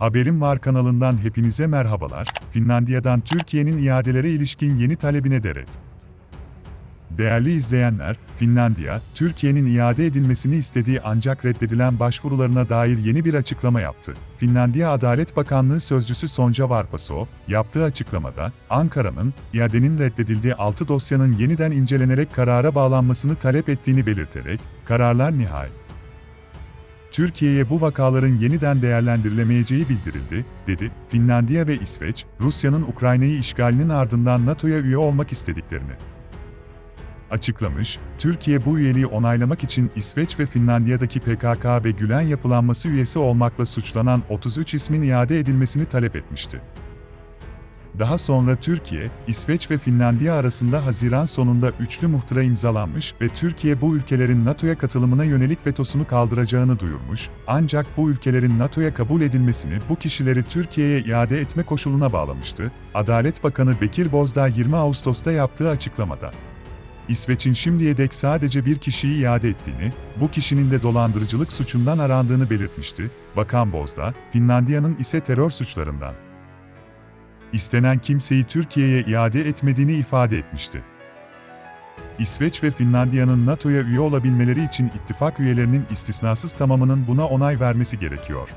Haberim Var kanalından hepinize merhabalar. Finlandiya'dan Türkiye'nin iadelere ilişkin yeni talebine deret. Değerli izleyenler, Finlandiya, Türkiye'nin iade edilmesini istediği ancak reddedilen başvurularına dair yeni bir açıklama yaptı. Finlandiya Adalet Bakanlığı Sözcüsü Sonja Varpaso, yaptığı açıklamada, Ankara'nın, iadenin reddedildiği 6 dosyanın yeniden incelenerek karara bağlanmasını talep ettiğini belirterek, kararlar nihai. Türkiye'ye bu vakaların yeniden değerlendirilemeyeceği bildirildi, dedi. Finlandiya ve İsveç, Rusya'nın Ukrayna'yı işgalinin ardından NATO'ya üye olmak istediklerini açıklamış, Türkiye bu üyeliği onaylamak için İsveç ve Finlandiya'daki PKK ve Gülen yapılanması üyesi olmakla suçlanan 33 ismin iade edilmesini talep etmişti. Daha sonra Türkiye, İsveç ve Finlandiya arasında Haziran sonunda üçlü muhtıra imzalanmış ve Türkiye bu ülkelerin NATO'ya katılımına yönelik vetosunu kaldıracağını duyurmuş, ancak bu ülkelerin NATO'ya kabul edilmesini bu kişileri Türkiye'ye iade etme koşuluna bağlamıştı. Adalet Bakanı Bekir Bozdağ 20 Ağustos'ta yaptığı açıklamada. İsveç'in şimdiye dek sadece bir kişiyi iade ettiğini, bu kişinin de dolandırıcılık suçundan arandığını belirtmişti. Bakan Bozdağ, Finlandiya'nın ise terör suçlarından istenen kimseyi Türkiye'ye iade etmediğini ifade etmişti. İsveç ve Finlandiya'nın NATO'ya üye olabilmeleri için ittifak üyelerinin istisnasız tamamının buna onay vermesi gerekiyor.